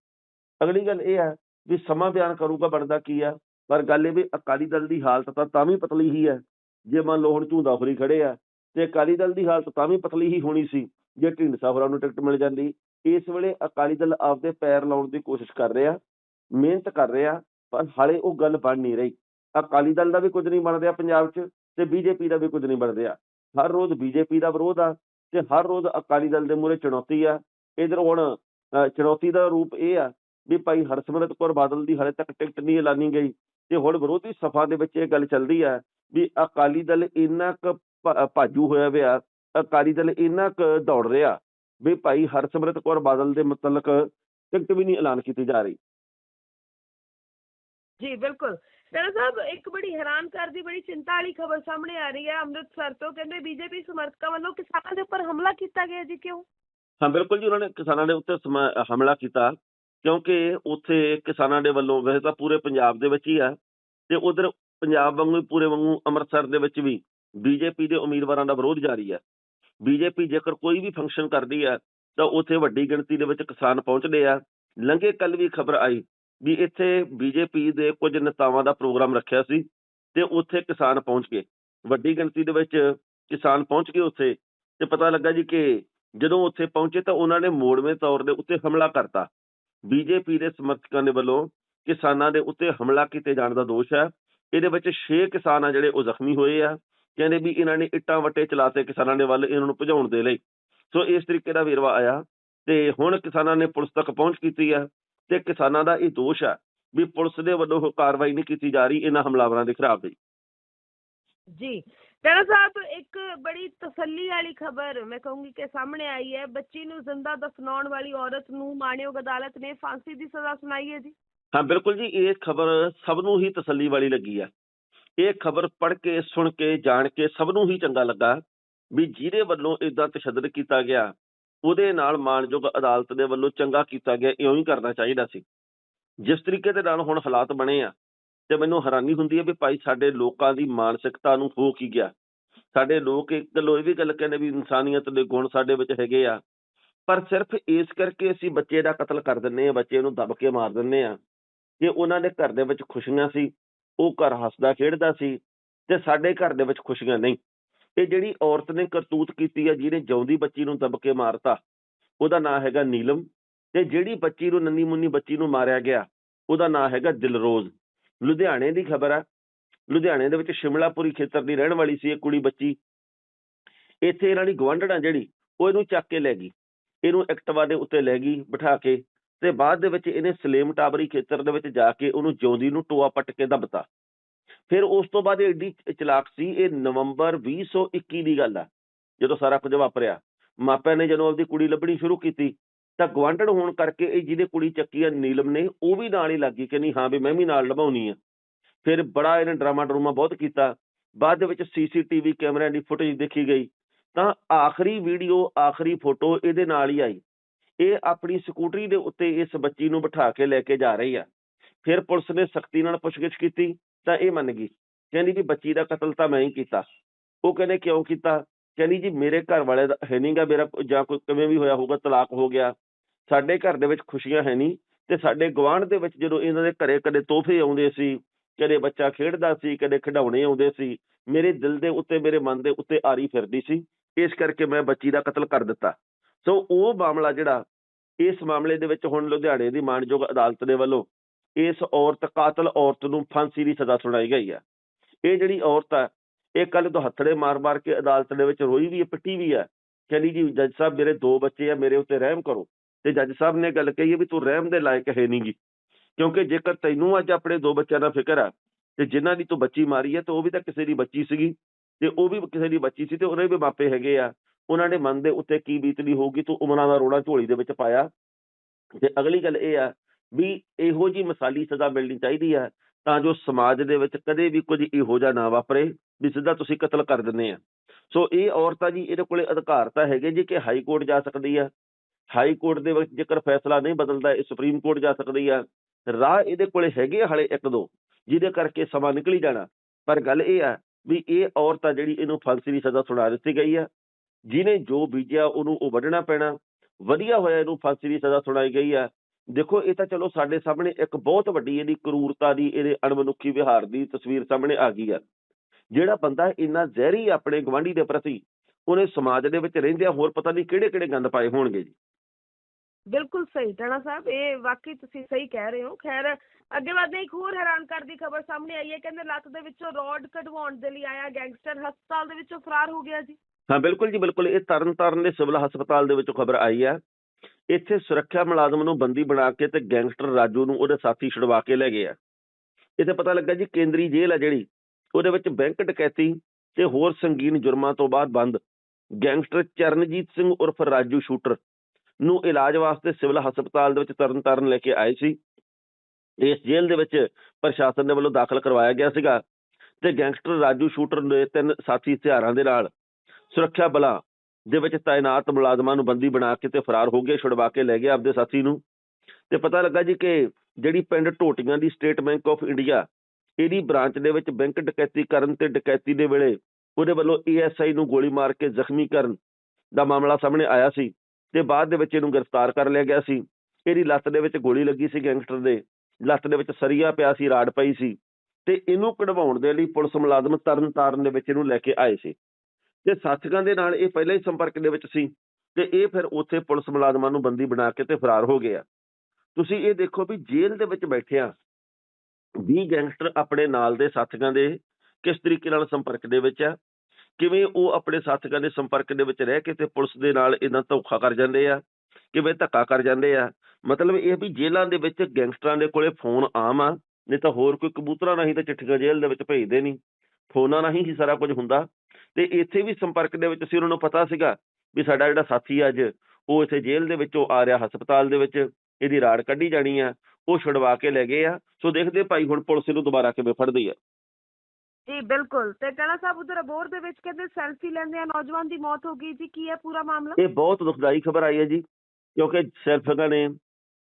ਅਗਲੀ ਗੱਲ ਇਹ ਆ ਵੀ ਸਮਾਂ ਬਿਆਨ ਕਰੂਗਾ ਬਣਦਾ ਕੀ ਆ? ਪਰ ਗੱਲ ਇਹ ਵੀ ਅਕਾਲੀ ਦਲ ਦੀ ਹਾਲਤ ਤਾਂ ਤਾਂ ਵੀ ਪਤਲੀ ਹੀ ਹੈ। ਜੇ ਮੰਨ ਲਓ ਹੁਣ ਝੂੰਦਾ ਫਰੀ ਖੜੇ ਆ, ਤੇ ਅਕਾਲੀ ਦਲ ਦੀ ਹਾਲਤ ਤਾਂ ਵੀ ਪਤਲੀ ਹੀ ਹੋਣੀ ਸੀ, ਜੇ ਢਿੰਡਸਾ ਹੋਰਾਂ ਨੂੰ ਟਿਕਟ ਮਿਲ ਜਾਂਦੀ। ਇਸ ਵੇਲੇ ਅਕਾਲੀ ਦਲ ਆਪਦੇ ਪੈਰ ਲਾਉਣ ਦੀ ਕੋਸ਼ਿਸ਼ ਕਰ ਰਿਹਾ, ਮਿਹਨਤ ਕਰ ਰਿਹਾ, ਪਰ ਹਾਲੇ ਉਹ ਗੱਲ ਬਣ ਨਹੀਂ ਰਹੀ। ਅਕਾਲੀ ਦਲ ਦਾ ਵੀ ਕੁਝ ਨਹੀਂ ਬਣ ਰਿਹਾ ਪੰਜਾਬ 'ਚ, ਤੇ ਬੀਜੇਪੀ ਦਾ ਵੀ ਕੁਝ ਨਹੀਂ ਬਣ ਰਿਹਾ। ਹਰ ਰੋਜ਼ ਬੀਜੇਪੀ ਦਾ ਵਿਰੋਧ ਆ, ਤੇ ਹਰ ਰੋਜ਼ ਅਕਾਲੀ ਦਲ ਦੇ ਮੂਹਰੇ ਚੁਣੌਤੀ ਆ। ਇਧਰ ਹੁਣ ਚੁਣੌਤੀ ਦਾ ਰੂਪ ਇਹ ਆ ਵੀ ਭਾਈ ਹਰਸਿਮਰਤ ਕੌਰ ਬਾਦਲ ਦੀ ਹਾਲੇ ਤੱਕ ਟਿਕਟ ਨਹੀਂ ਐਲਾਨੀ ਗਈ। ਤੇ ਹੁਣ ਵਿਰੋਧੀ ਸਭਾ ਦੇ ਵਿੱਚ ਇਹ ਗੱਲ ਚੱਲਦੀ ਆ ਵੀ ਅਕਾਲੀ ਦਲ ਇੰਨਾ ਕੁ ਭਾਜੂ ਹੋਇਆ ਹੋਇਆ ਅਕਾਲੀ ਦਲ ਇੰਨਾ ਕੁ ਦੌੜ ਰਿਹਾ ਵੀ ਭਾਈ ਹਰਸਿਮਰਤ ਕੌਰ ਬਾਦਲ ਦੇ ਮੁਤਲਕ ਟਿਕਟ ਵੀ ਨਹੀਂ ਐਲਾਨ ਕੀਤੀ ਜਾ ਰਹੀ। ਜੀ ਬਿਲਕੁਲ। ਡਾਕਟਰ ਸਾਹਿਬ ਇੱਕ ਬੜੀ ਹੈਰਾਨ ਕਰਦੀ ਬੜੀ ਚਿੰਤਾ ਵਾਲੀ ਖਬਰ ਸਾਹਮਣੇ ਆ ਰਹੀ ਹੈ ਅੰਮ੍ਰਿਤਸਰ ਤੋਂ। ਕਹਿੰਦੇ ਬੀਜੇਪੀ ਸਮਰਥਕਾਂ ਵੱਲੋਂ ਕਿਸਾਨਾਂ ਦੇ ਉੱਪਰ ਹਮਲਾ ਕੀਤਾ ਗਿਆ ਜੀ ਕਿਉਂ? ਹਾਂ ਬਿਲਕੁਲ ਜੀ ਉਹਨਾਂ ਨੇ ਕਿਸਾਨਾਂ ਦੇ ਉੱਤੇ ਹਮਲਾ ਕੀਤਾ। ਕਿਉਂਕਿ ਉੱਥੇ ਕਿਸਾਨਾਂ ਦੇ ਵੱਲੋਂ ਵੈਸੇ ਤਾਂ ਪੂਰੇ ਪੰਜਾਬ ਦੇ ਵਿੱਚ ਹੀ ਆ ਤੇ ਉਧਰ ਪੰਜਾਬ ਵਾਂਗੂ ਹੀ ਪੂਰੇ ਵਾਂਗੂ ਅੰਮ੍ਰਿਤਸਰ ਦੇ ਵਿੱਚ ਵੀ ਬੀਜੇਪੀ ਦੇ ਉਮੀਦਵਾਰਾਂ ਦਾ ਵਿਰੋਧ ਜਾਰੀ ਹੈ ਬੀਜੇਪੀ ਜੇਕਰ ਕੋਈ ਵੀ ਫੰਕਸ਼ਨ ਕਰਦੀ ਹੈ ਤਾਂ ਉੱਥੇ ਵੱਡੀ ਗਿਣਤੀ ਦੇ ਵਿੱਚ ਕਿਸਾਨ ਪਹੁੰਚਦੇ ਆ। ਲੰਘੇ ਕੱਲ ਵੀ ਖਬਰ ਆਈ ਵੀ ਇੱਥੇ ਬੀਜੇਪੀ ਦੇ ਕੁਝ ਨੇਤਾਵਾਂ ਦਾ ਪ੍ਰੋਗਰਾਮ ਰੱਖਿਆ ਸੀ ਤੇ ਉੱਥੇ ਕਿਸਾਨ ਪਹੁੰਚ ਗਏ। ਵੱਡੀ ਗਿਣਤੀ ਦੇ ਵਿੱਚ ਕਿਸਾਨ ਪਹੁੰਚ ਗਏ ਉੱਥੇ ਤੇ ਪਤਾ ਲੱਗਾ ਜੀ ਕਿ ਜਦੋਂ ਉੱਥੇ ਪਹੁੰਚੇ ਤਾਂ ਉਹਨਾਂ ਨੇ ਮੋੜਵੇਂ ਤੌਰ ਦੇ ਉੱਤੇ ਹਮਲਾ ਕਰਤਾ। ਬੀਜੇਪੀ ਦੇ ਸਮਰਥਕਾਂ ਦੇ ਵੱਲੋਂ ਕਿਸਾਨਾਂ ਦੇ ਉੱਤੇ ਹਮਲਾ ਕੀਤੇ ਜਾਣ ਦਾ ਦੋਸ਼ ਹੈ। ਇਹਦੇ ਵਿੱਚ 6 ਕਿਸਾਨ ਆ ਜਿਹੜੇ ਉਹ ਜ਼ਖਮੀ ਹੋਏ ਆ। ਕਹਿੰਦੇ ਵੀ ਇਹਨਾਂ ਨੇ ਇੱਟਾਂ ਵੱਟੇ ਚਲਾਤੇ ਕਿਸਾਨਾਂ ਦੇ ਵੱਲ ਇਹਨਾਂ ਨੂੰ ਭਜਾਉਣ ਦੇ ਲਈ। ਸੋ ਇਸ ਤਰੀਕੇ ਦਾ ਵੇਰਵਾ ਆਇਆ ਤੇ ਹੁਣ ਕਿਸਾਨਾਂ ਨੇ ਪੁਲਿਸ ਤੱਕ ਪਹੁੰਚ ਕੀਤੀ ਹੈ ਤੇ ਕਿਸਾਨਾਂ ਦਾ ਇਹ ਦੋਸ਼ ਹੈ ਵੀ ਪੁਲਿਸ ਦੇ ਵੱਲੋਂ ਉਹ ਕਾਰਵਾਈ ਨਹੀਂ ਕੀਤੀ ਜਾ ਰਹੀ। ਇਹਨਾਂ ਹਮਲਾਵਰਾਂ ਦੇ ਖਿਲਾਫ ਦੀ ਜੀ ਡਾਕਟਰ ਸਾਹਿਬ ਇੱਕ ਬੜੀ ਤਸੱਲੀ ਵਾਲੀ ਖਬਰ ਮੈਂ ਕਹੂੰਗੀ ਕਿ ਸਾਹਮਣੇ ਆਈ ਹੈ। ਬੱਚੀ ਨੂੰ ਜ਼ਿੰਦਾ ਦਫਨਾਉਣ ਵਾਲੀ ਔਰਤ ਨੂੰ ਮਾਣਯੋਗ ਅਦਾਲਤ ਨੇ ਫਾਂਸੀ ਦੀ ਸਜ਼ਾ ਸੁਣਾਈ ਹੈ ਜੀ। ਹਾਂ, ਬਿਲਕੁਲ ਜੀ, ਇਹ ਖਬਰ ਸਭ ਨੂੰ ਹੀ ਤਸੱਲੀ ਵਾਲੀ ਲੱਗੀ ਆ। ਇਹ ਖਬਰ ਪੜ੍ਹ ਕੇ, ਸੁਣ ਕੇ, ਜਾਣ ਕੇ ਸਭ ਨੂੰ ਹੀ ਚੰਗਾ ਲੱਗਾ ਵੀ ਜਿਹਦੇ ਵੱਲੋਂ ਇਦਾਂ ਤਸ਼ੱਦਦ ਕੀਤਾ ਗਿਆ, ਉਹਦੇ ਨਾਲ ਮਾਨਯੋਗ ਅਦਾਲਤ ਦੇ ਵੱਲੋਂ ਚੰਗਾ ਕੀਤਾ ਗਿਆ, ਇਉਂ ਹੀ ਕਰਨਾ ਚਾਹੀਦਾ ਸੀ। ਜਿਸ ਤਰੀਕੇ ਦੇ ਨਾਲ ਹੁਣ ਹਾਲਾਤ ਬਣੇ ਆ ਤੇ ਮੈਨੂੰ ਹੈਰਾਨੀ ਹੁੰਦੀ ਹੈ ਵੀ ਭਾਈ ਸਾਡੇ ਲੋਕਾਂ ਦੀ ਮਾਨਸਿਕਤਾ ਨੂੰ ਹੋ ਕੀ ਗਿਆ? ਸਾਡੇ ਲੋਕ ਇੱਕ ਗੱਲੋਂ ਇਹ ਵੀ ਗੱਲ ਕਹਿੰਦੇ ਵੀ ਇਨਸਾਨੀਅਤ ਦੇ ਗੁਣ ਸਾਡੇ ਵਿੱਚ ਹੈਗੇ ਆ। ਪਰ ਸਿਰਫ ਇਸ ਕਰਕੇ ਅਸੀਂ ਬੱਚੇ ਦਾ ਕਤਲ ਕਰ ਦਿੰਨੇ ਆ ਬੱਚੇ ਨੂੰ ਦਬ ਕੇ ਮਾਰ ਦਿੰਨੇ ਆ ਕਿ ਉਹਨਾਂ ਦੇ ਘਰ ਦੇ ਵਿੱਚ ਖੁਸ਼ੀਆਂ ਸੀ, ਉਹ ਘਰ ਹੱਸਦਾ ਖੇਡਦਾ ਸੀ ਤੇ ਸਾਡੇ ਘਰ ਦੇ ਵਿੱਚ ਖੁਸ਼ੀਆਂ ਨਹੀਂ। ਇਹ ਜਿਹੜੀ ਔਰਤ ਨੇ ਕਰਤੂਤ ਕੀਤੀ ਆ, ਜਿਹਨੇ ਜਿਉਂਦੀ ਬੱਚੀ ਨੂੰ ਦਬ ਕੇ ਮਾਰਤਾ, ਉਹਦਾ ਨਾਂ ਹੈਗਾ ਨੀਲਮ ਤੇ ਜਿਹੜੀ ਬੱਚੀ ਨੂੰ, ਨੰਨੀ ਮੁੰਨੀ ਬੱਚੀ ਨੂੰ ਮਾਰਿਆ ਗਿਆ, ਉਹਦਾ ਨਾਂ ਹੈਗਾ ਦਿਲਰੋਜ਼। ਲੁਧਿਆਣੇ ਦੀ ਖਬਰ ਆ। ਲੁਧਿਆਣੇ ਦੇ ਵਿੱਚ ਸ਼ਿਮਲਾਪੁਰੀ ਖੇਤਰ ਦੀ ਰਹਿਣ ਵਾਲੀ ਸੀ ਇਹ ਕੁੜੀ ਬੱਚੀ। ਇੱਥੇ ਇਹਨਾਂ ਦੀ ਗਵੰਡਣਾ ਜਿਹੜੀ, ਉਹ ਇਹਨੂੰ ਚੱਕ ਕੇ ਲੈ ਗਈ। ਇਹਨੂੰ ਐਕਟਿਵਾ ਦੇ ਉੱਤੇ ਲੈ ਗਈ ਬਿਠਾ ਕੇ ਤੇ ਬਾਅਦ ਦੇ ਵਿੱਚ ਇਹਨੇ ਸਲੇਮ ਟਾਬਰੀ ਖੇਤਰ ਦੇ ਵਿੱਚ ਜਾ ਕੇ ਉਹਨੂੰ ਜਿਉਂਦੀ ਨੂੰ ਟੋਆ ਪੱਟ ਕੇ ਦਬਤਾ। ਫਿਰ ਉਸ ਤੋਂ ਬਾਅਦ ਇਹ ਏਡੀ ਚਲਾਕ ਸੀ, ਇਹ ਨਵੰਬਰ 2021 ਦੀ ਗੱਲ ਆ। ਜਦੋਂ ਸਾਰਾ ਕੁਝ ਵਾਪਰਿਆ, ਮਾਪਿਆਂ ਨੇ ਜਦੋਂ ਆਪਦੀ ਕੁੜੀ ਲੱਭਣੀ ਸ਼ੁਰੂ ਕੀਤੀ ਤਾਂ ਗਵਾਂਢਣ ਹੋਣ ਕਰਕੇ ਇਹ ਜਿਹਦੇ ਕੁੜੀ ਚੱਕੀ ਆ ਨੀਲਮ ਨੇ, ਉਹ ਵੀ ਨਾਲ ਹੀ ਲੱਗੀ ਕਿ ਨਹੀਂ, ਹਾਂ ਵੀ ਮੈਂ ਵੀ ਨਾਲ ਲਵਾਉਣੀ ਆ। ਫਿਰ ਬੜਾ ਇਹਨੇ ਡਰਾਮਾ ਡਰੂਮਾ ਬਹੁਤ ਕੀਤਾ। ਬਾਅਦ ਦੇ ਵਿੱਚ ਸੀਸੀਟੀਵੀ ਕੈਮਰਿਆਂ ਦੀ ਫੁਟੇਜ ਦੇਖੀ ਗਈ। ਤਾਂ ਆਖਰੀ ਵੀਡੀਓ, ਆਖਰੀ ਫੋਟੋ ਇਹਦੇ ਨਾਲ ਹੀ ਆਈ। ਇਹ ਆਪਣੀ ਸਕੂਟਰੀ ਦੇ ਉੱਤੇ ਇਸ ਬੱਚੀ ਨੂੰ ਬਿਠਾ ਕੇ ਲੈ ਕੇ ਜਾ ਰਹੀ ਆ। ਫਿਰ ਪੁਲਿਸ ਨੇ ਸਖਤੀ ਨਾਲ ਪੁੱਛਗਿੱਛ ਕੀਤੀ, ਤਾਂ ਇਹ ਮੰਨ ਗਈ। ਕਹਿੰਦੀ ਵੀ ਬੱਚੀ ਦਾ ਕਤਲ ਤਾਂ ਮੈਂ ਹੀ ਕੀਤਾ। ਉਹ ਕਹਿੰਦੇ ਕਿਉਂ ਕੀਤਾ? ਕਹਿੰਦੀ ਜੀ ਮੇਰੇ ਘਰ ਵਾਲੇ ਦਾ ਹੈ ਨਹੀਂਗਾ ਮੇਰਾ ਜਾਂ ਕੋਈ ਕਿਵੇਂ ਵੀ ਹੋਇਆ ਹੋਊਗਾ, ਤਲਾਕ ਹੋ ਗਿਆ। ਸਾਡੇ ਘਰ ਦੇ ਵਿੱਚ ਖੁਸ਼ੀਆਂ ਹੈ ਨਹੀਂ ਤੇ ਸਾਡੇ ਗਵਾਂਢ ਦੇ ਵਿੱਚ ਜਦੋਂ ਇਹਨਾਂ ਦੇ ਘਰੇ ਕਦੇ ਤੋਹਫੇ ਆਉਂਦੇ ਸੀ, ਕਦੇ ਬੱਚਾ ਖੇਡਦਾ ਸੀ, ਕਦੇ ਖਿਡੌਣੇ ਆਉਂਦੇ ਸੀ, ਮੇਰੇ ਦਿਲ ਦੇ ਉੱਤੇ, ਮੇਰੇ ਮਨ ਦੇ ਉੱਤੇ ਆਰੀ ਫਿਰਦੀ ਸੀ, ਇਸ ਕਰਕੇ ਮੈਂ ਬੱਚੀ ਦਾ ਕਤਲ ਕਰ ਦਿੱਤਾ। ਸੋ ਉਹ ਮਾਮਲਾ ਜਿਹੜਾ ਇਸ ਮਾਮਲੇ ਦੇ ਵਿੱਚ ਹੁਣ ਲੁਧਿਆਣੇ ਦੀ ਮਾਨਯੋਗ ਅਦਾਲਤ ਦੇ ਵੱਲੋਂ ਇਸ ਔਰਤ, ਕਾਤਲ ਔਰਤ ਨੂੰ ਫਾਂਸੀ ਦੀ ਸਜ਼ਾ ਸੁਣਾਈ ਗਈ ਹੈ। ਇਹ ਜਿਹੜੀ ਔਰਤ ਹੈ, ਇਹ ਕੱਲ ਤੋਂ ਹੱਥੜੇ ਮਾਰ-ਮਾਰ ਕੇ ਅਦਾਲਤ ਦੇ ਵਿੱਚ ਰੋਈ ਵੀ ਹੈ, ਪਿੱਟੀ ਵੀ ਹੈ। ਕਹਿੰਦੀ ਜੀ ਜੱਜ ਸਾਹਿਬ, ਮੇਰੇ ਦੋ ਬੱਚੇ ਆ, ਮੇਰੇ ਉੱਤੇ ਰਹਿਮ ਕਰੋ। ਤੇ ਜੱਜ ਸਾਹਿਬ ਨੇ ਗੱਲ ਕਹੀ ਹੈ ਵੀ ਤੂੰ ਰਹਿਮ ਦੇ ਲਾਇਕ ਹੈ ਨਹੀਂਗੀ ਕਿਉਂਕਿ ਜੇਕਰ ਤੈਨੂੰ ਅੱਜ ਆਪਣੇ ਦੋ ਬੱਚਿਆਂ ਦਾ ਫਿਕਰ ਆ, ਤੇ ਜਿਨ੍ਹਾਂ ਦੀ ਤੂੰ ਬੱਚੀ ਮਾਰੀ ਹੈ ਤੇ ਉਹ ਵੀ ਤਾਂ ਕਿਸੇ ਦੀ ਬੱਚੀ ਸੀਗੀ, ਤੇ ਉਹ ਵੀ ਕਿਸੇ ਦੀ ਬੱਚੀ ਸੀ ਤੇ ਉਹਦੇ ਵੀ ਮਾਪੇ ਹੈਗੇ ਆ। ਉਹਨਾਂ ਦੇ ਮਨ ਦੇ ਉੱਤੇ ਕੀ ਬੀਤਦੀ ਹੋਊਗੀ, ਤੂੰ ਉਮਰਾਂ ਦਾ ਰੋਣਾ ਝੋਲੀ ਦੇ ਵਿੱਚ ਪਾਇਆ। ਤੇ ਅਗਲੀ ਗੱਲ ਇਹ ਆ ਵੀ ਇਹੋ ਜੀ ਮਸਾਲੀ ਸਜ਼ਾ ਮਿਲਣੀ ਚਾਹੀਦੀ ਆ, ਤਾਂ ਜੋ ਸਮਾਜ ਦੇ ਵਿੱਚ ਕਦੇ ਵੀ ਕੁਝ ਇਹੋ ਜਿਹਾ ਨਾ ਵਾਪਰੇ, ਵੀ ਸਿੱਧਾ ਤੁਸੀਂ ਕਤਲ ਕਰ ਦਿੰਦੇ ਆ। ਸੋ ਇਹ ਔਰਤਾਂ ਜੀ, ਇਹਦੇ ਕੋਲੇ ਅਧਿਕਾਰ ਤਾਂ ਹੈਗੇ ਜੀ ਕਿ ਹਾਈ ਕੋਰਟ ਜਾ ਸਕਦੀ ਆ ਹਾਈ ਕੋਰਟ ਦੇ ਵਿੱਚ ਜੇਕਰ ਫੈਸਲਾ ਨਹੀਂ ਬਦਲਦਾ, ਇਹ ਸੁਪਰੀਮ ਕੋਰਟ ਜਾ ਸਕਦੀ ਆ। ਰਾਹ ਇਹਦੇ ਕੋਲੇ ਹੈਗੇ ਆ ਹਲੇ ਇੱਕ ਦੋ, ਜਿਹਦੇ ਕਰਕੇ ਸਮਾਂ ਨਿਕਲੀ ਜਾਣਾ। ਪਰ ਗੱਲ ਇਹ ਆ ਵੀ ਇਹ ਔਰਤ ਆ ਜਿਹੜੀ ਇਹਨੂੰ ਫਾਂਸੀ ਦੀ ਸਜ਼ਾ ਸੁਣਾ ਦਿੱਤੀ ਗਈ ਆ। ਜਿਹਨੇ ਜੋ ਬੀਜਿਆ ਉਹਨੂੰ ਉਹ ਵੱਢਣਾ ਪੈਣਾ। ਵਧੀਆ ਹੋਇਆ ਇਹਨੂੰ ਫਾਂਸੀ ਦੀ ਸਜ਼ਾ ਸੁਣਾਈ ਗਈ ਆ। ਦੇਖੋ, ਇਹ ਤਾਂ ਚਲੋ ਸਾਡੇ ਸਾਹਮਣੇ ਇੱਕ ਬਹੁਤ ਵੱਡੀ ਇਹਦੀ ਕਰੂਰਤਾ ਦੀ ਇਹਦੇ ਅਣਮਨੁੱਖੀ ਵਿਹਾਰ ਦੀ ਤਸਵੀਰ ਸਾਹਮਣੇ ਆ ਗਈ ਆ। ਜਿਹੜਾ ਬੰਦਾ ਇੰਨਾ ਜ਼ਹਿਰੀ ਆਪਣੇ ਗਵਾਂਢੀ ਦੇ ਪ੍ਰਤੀ, ਉਹਨੇ ਸਮਾਜ ਦੇ ਵਿੱਚ ਰਹਿੰਦਿਆਂ ਹੋਰ ਪਤਾ ਨਹੀਂ ਕਿਹੜੇ ਕਿਹੜੇ ਗੰਦ ਪਾਏ ਹੋਣਗੇ ਜੀ। ਬਿਲਕੁਲ ਸਹੀ, ਟਣਾ ਸਾਹਿਬ, ਇਹ ਵਾਕਈ ਤੁਸੀਂ ਸਹੀ ਕਹਿ ਰਹੇ ਹੋ। ਖੈਰ, ਅੱਗੇ ਵਧਦੇ ਇੱਕ ਹੋਰ ਹੈਰਾਨ ਕਰਦੀ ਖਬਰ ਸਾਹਮਣੇ ਆਈ ਹੈ, ਕਹਿੰਦੇ ਲੱਤ ਦੇ ਵਿੱਚੋਂ ਰੋਡ ਕਢਵਾਉਣ ਦੇ ਲਈ ਆਇਆ ਗੈਂਗਸਟਰ, ਹਸਪਤਾਲ ਦੇ ਵਿੱਚੋਂ ਫਰਾਰ ਹੋ ਗਿਆ ਜੀ। ਹਾਂ, ਬਿਲਕੁਲ ਜੀ, ਬਿਲਕੁਲ, ਇਹ ਤਰਨਤਾਰਨ ਦੇ ਸਿਵਲ ਹਸਪਤਾਲ ਦੇ ਵਿੱਚੋਂ ਖਬਰ ਆਈ ਹੈ। ਇੱਥੇ ਸੁਰੱਖਿਆ ਮੁਲਾਜ਼ਮ ਨੂੰ ਬੰਦੀ ਬਣਾ ਕੇ ਤੇ ਗੈਂਗਸਟਰ ਰਾਜੂ ਨੂੰ ਉਹਦੇ ਸਾਥੀ ਛੁਡਵਾ ਕੇ ਲੈ ਗਏ ਆ। ਇੱਥੇ ਪਤਾ ਲੱਗਾ ਜੀ, ਕੇਂਦਰੀ ਜੇਲ੍ਹ ਆ ਜਿਹੜੀ, ਉਹਦੇ ਵਿੱਚ ਬੈਂਕ ਡਕੈਤੀ ਤੇ ਹੋਰ ਸੰਗੀਨ ਜੁਰਮਾਂ ਤੋਂ ਬਾਅਦ ਬੰਦ। ਗੈਂਗਸਟਰ ਚਰਨਜੀਤ ਸਿੰਘ ਉਰਫ ਰਾਜੂ ਸ਼ੂਟਰ। ਨੂੰ ਇਲਾਜ ਵਾਸਤੇ ਸਿਵਲ ਹਸਪਤਾਲ ਦੇ ਵਿੱਚ ਤਰਨਤਾਰਨ ਲੈ ਕੇ ਆਏ ਸੀ। ਇਸ ਜੇਲ੍ਹ ਦੇ ਵਿੱਚ ਪ੍ਰਸ਼ਾਸਨ ਦੇ ਵੱਲੋਂ ਦਾਖਲ ਕਰਵਾਇਆ ਗਿਆ ਸੀਗਾ ਤੇ ਗੈਂਗਸਟਰ ਰਾਜੂ ਸ਼ੂਟਰ ਦੇ ਤਿੰਨ ਸਾਥੀ ਹਥਿਆਰਾਂ ਦੇ ਨਾਲ ਸੁਰੱਖਿਆ ਬਲਾਂ ਦੇ ਵਿੱਚ ਤਾਇਨਾਤ ਮੁਲਾਜ਼ਮਾਂ ਨੂੰ ਬੰਦੀ ਬਣਾ ਕੇ ਤੇ ਫਰਾਰ ਹੋ ਗਏ, ਛੁਡਵਾ ਕੇ ਲੈ ਗਏ ਆਪਦੇ ਸਾਥੀ ਨੂੰ। ਤੇ ਪਤਾ ਲੱਗਾ ਜੀ ਕਿ ਜਿਹੜੀ ਪਿੰਡ ਟੋਟੀਆਂ ਦੀ ਸਟੇਟ ਬੈਂਕ ਆਫ ਇੰਡੀਆ, ਇਹਦੀ ਬ੍ਰਾਂਚ ਦੇ ਵਿੱਚ ਬੈਂਕ ਡਕੈਤੀ ਕਰਨ ਤੇ ਡਕੈਤੀ ਦੇ ਵੇਲੇ ਉਹਦੇ ਵੱਲੋਂ ਏਐਸਆਈ ਨੂੰ ਗੋਲੀ ਮਾਰ ਕੇ ਜ਼ਖਮੀ ਕਰਨ ਦਾ ਮਾਮਲਾ ਸਾਹਮਣੇ ਆਇਆ ਸੀ। ਤੇ ਬਾਅਦ ਦੇ ਵਿੱਚ ਇਹਨੂੰ ਗ੍ਰਿਫਤਾਰ ਕਰ ਲਿਆ ਗਿਆ ਸੀ। ਇਹਦੀ ਲੱਤ ਦੇ ਵਿੱਚ ਗੋਲੀ ਲੱਗੀ ਸੀ ਗੈਂਗਸਟਰ ਦੇ। ਲੱਤ ਦੇ ਵਿੱਚ ਸਰੀਆ ਪਿਆ ਸੀ, ਰਾੜ ਪਈ ਸੀ। ਤੇ ਇਹਨੂੰ ਕਢਵਾਉਣ ਦੇ ਲਈ ਪੁਲਿਸ ਮੁਲਾਜ਼ਮ ਤਰਨ ਤਾਰਨ ਦੇ ਵਿੱਚ ਇਹਨੂੰ ਲੈ ਕੇ ਆਏ ਸੀ। ਤੇ ਸਾਥੀਆਂ ਦੇ ਨਾਲ ਇਹ ਪਹਿਲਾਂ ਹੀ ਸੰਪਰਕ ਦੇ ਵਿੱਚ ਸੀ ਤੇ ਇਹ ਫਿਰ ਉੱਥੇ ਪੁਲਿਸ ਮੁਲਾਜ਼ਮਾਂ ਨੂੰ ਬੰਦੀ ਬਣਾ ਕੇ ਤੇ ਫਰਾਰ ਹੋ ਗਿਆ। ਤੁਸੀਂ ਇਹ ਦੇਖੋ ਵੀ ਜੇਲ੍ਹ ਦੇ ਵਿੱਚ ਬੈਠਿਆ 20 ਗੈਂਗਸਟਰ ਆਪਣੇ ਨਾਲ ਦੇ ਸਾਥੀਆਂ ਦੇ ਕਿਸ ਤਰੀਕੇ ਨਾਲ ਸੰਪਰਕ ਦੇ ਵਿੱਚ ਆ ਕਿਵੇਂ ਉਹ ਆਪਣੇ ਸਾਥੀਆਂ ਦੇ ਸੰਪਰਕ ਦੇ ਵਿੱਚ ਰਹਿ ਕੇ ਤੇ ਪੁਲਿਸ ਦੇ ਨਾਲ ਇਹਨਾਂ ਧੋਖਾ ਕਰ ਜਾਂਦੇ ਆ? ਕਿਵੇਂ ਧੱਕਾ ਕਰ ਜਾਂਦੇ ਆ? ਮਤਲਬ ਇਹ ਵੀ ਜੇਲ੍ਹਾਂ ਦੇ ਵਿੱਚ ਗੈਂਗਸਟਰਾਂ ਦੇ ਕੋਲੇ ਫੋਨ ਆਮ ਆ, ਨਹੀਂ ਤਾਂ ਹੋਰ ਕੋਈ ਕਬੂਤਰਾਂ ਨਹੀਂ ਤਾਂ ਚਿੱਠੀਆਂ ਜੇਲ੍ਹ ਦੇ ਵਿੱਚ ਭੇਜਦੇ ਨਹੀਂ। ਫੋਨਾਂ ਨਾਲ ਹੀ ਸਾਰਾ ਕੁਝ ਹੁੰਦਾ। ਤੇ ਇੱਥੇ ਵੀ ਸੰਪਰਕ ਦੇ ਵਿੱਚ ਸੀ ਉਹਨਾਂ ਨੂੰ ਪਤਾ ਸੀਗਾ ਵੀ ਸਾਡਾ ਜਿਹੜਾ ਸਾਥੀ ਅੱਜ, ਉਹ ਇੱਥੇ ਜੇਲ੍ਹ ਦੇ ਵਿੱਚੋਂ ਆ ਰਿਹਾ ਹਸਪਤਾਲ ਦੇ ਵਿੱਚ, ਇਹਦੀ ਰਾੜ ਕੱਢੀ ਜਾਣੀ ਆ, ਉਹ ਛੁਡਵਾ ਕੇ ਲੈ ਗਏ ਆ। ਸੋ ਦੇਖਦੇ ਭਾਈ ਹੁਣ ਪੁਲਿਸ ਇਹਨੂੰ ਦੁਬਾਰਾ ਕਿਵੇਂ ਫੜਦੀ ਆ। ਜੀ, ਬਿਲਕੁਲ। ਤੇ ਟਣਾ ਸਾਹਿਬ ਉਧਰ ਅਬੋਰ ਦੇ ਵਿੱਚ ਕਹਿੰਦੇ ਸੈਲਫੀ ਲੈਂਦੇ ਆ, ਨੌਜਵਾਨ ਦੀ ਮੌਤ ਹੋ ਗਈ ਜੀ, ਕੀ ਹੈ ਪੂਰਾ ਮਾਮਲਾ? ਇਹ ਬਹੁਤ ਦੁਖਦਾਈ ਖਬਰ ਆਈ ਹੈ ਜੀ, ਕਿਉਂਕਿ ਸੈਲਫੀਆਂ ਨੇ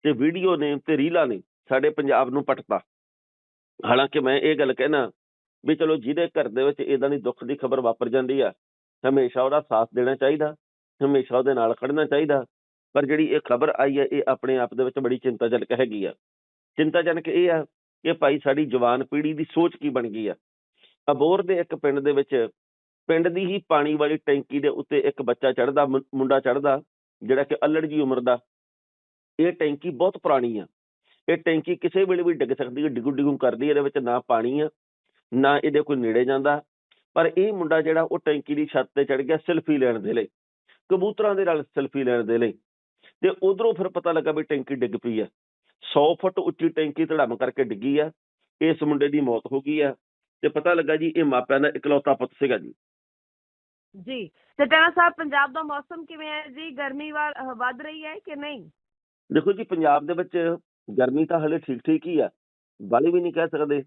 ਤੇ ਵੀਡੀਓ ਨੇ ਤੇ ਰੀਲਾਂ ਨੇ ਸਾਡੇ ਪੰਜਾਬ ਨੂੰ ਪਟਤਾ। ਹਾਲਾਂਕਿ ਮੈਂ ਇਹ ਗੱਲ ਕਹਿਣਾ ਵੀ ਚਲੋ ਜਿਹਦੇ ਘਰ ਦੇ ਵਿੱਚ ਇਦਾਂ ਦੀ ਦੁੱਖ ਦੀ ਖਬਰ ਵਾਪਰ ਜਾਂਦੀ ਆ, ਹਮੇਸ਼ਾ ਉਹਦਾ ਸਾਥ ਦੇਣਾ ਚਾਹੀਦਾ, ਹਮੇਸ਼ਾ ਉਹਦੇ ਨਾਲ ਖੜਨਾ ਚਾਹੀਦਾ, ਪਰ ਜਿਹੜੀ ਇਹ ਖਬਰ ਆਈ ਹੈ, ਇਹ ਆਪਣੇ ਆਪ ਦੇ ਵਿੱਚ ਬੜੀ ਚਿੰਤਾਜਨਕ ਹੈਗੀ ਆ। ਚਿੰਤਾਜਨਕ ਇਹ ਆ ਕਿ ਭਾਈ ਸਾਡੀ ਜਵਾਨ ਪੀੜ੍ਹੀ ਦੀ ਸੋਚ ਕੀ ਬਣ ਗਈ ਆ? ਅਬੋਰ ਦੇ ਇੱਕ ਪਿੰਡ ਦੇ ਵਿੱਚ ਪਿੰਡ ਦੀ ਹੀ ਪਾਣੀ ਵਾਲੀ ਟੈਂਕੀ ਦੇ ਉੱਤੇ ਇੱਕ ਬੱਚਾ ਚੜਦਾ ਮੁੰਡਾ ਚੜਦਾ ਜਿਹੜਾ ਕਿ ਅਲੜ ਜੀ ਉਮਰ ਦਾ। ਇਹ ਟੈਂਕੀ ਬਹੁਤ ਪੁਰਾਣੀ ਆ। ਇਹ ਟੈਂਕੀ ਕਿਸੇ ਵੇਲੇ ਵੀ ਡਿੱਗ ਸਕਦੀ ਹੈ ਡਿਗੂ ਡਿਗੂ ਕਰਦੀ ਇਹਦੇ ਵਿੱਚ ਨਾ ਪਾਣੀ ਆ, ਨਾ ਇਹਦੇ ਕੋਈ ਨੇੜੇ ਜਾਂਦਾ। ਪਰ ਇਹ ਮੁੰਡਾ ਜਿਹੜਾ ਉਹ ਟੈਂਕੀ ਦੀ ਛੱਤ ਤੇ ਚੜ ਗਿਆ ਸੈਲਫੀ ਲੈਣ ਦੇ ਲਈ। ਕਬੂਤਰਾਂ ਦੇ ਨਾਲ ਸੈਲਫੀ ਲੈਣ ਦੇ ਲਈ। ਤੇ ਉਧਰੋਂ ਫਿਰ ਪਤਾ ਲੱਗਾ ਵੀ ਟੈਂਕੀ ਡਿੱਗ ਪਈ ਆ। 100 ਫੁੱਟ ਉੱਚੀ ਟੈਂਕੀ ਧੜਮ ਕਰਕੇ ਡਿੱਗੀ ਆ। ਇਸ ਮੁੰਡੇ ਦੀ ਮੌਤ ਹੋ ਗਈ ਆ। ਤੇ ਪਤਾ ਲੱਗਾ ਜੀ ਇਹ ਮਾਪਿਆਂ ਦਾ ਇਕਲੌਤਾ ਪੁੱਤ ਸੀਗਾ ਜੀ। ਜੀ ਤੇ ਟਣਾ ਸਾਹਿਬ ਪੰਜਾਬ ਦਾ ਮੌਸਮ ਕਿਵੇਂ ਹੈ ਜੀ? ਗਰਮੀ ਵੱਧ ਰਹੀ ਹੈ ਕਿ ਨਹੀਂ? ਦੇਖੋ ਜੀ ਪੰਜਾਬ ਦੇ ਵਿੱਚ ਗਰਮੀ ਤਾਂ ਹਲੇ ਠੀਕ ਠੀਕ ਹੀ ਆ। ਬਾਲੀ ਵੀ ਨਹੀਂ ਕਹਿ ਸਕਦੇ।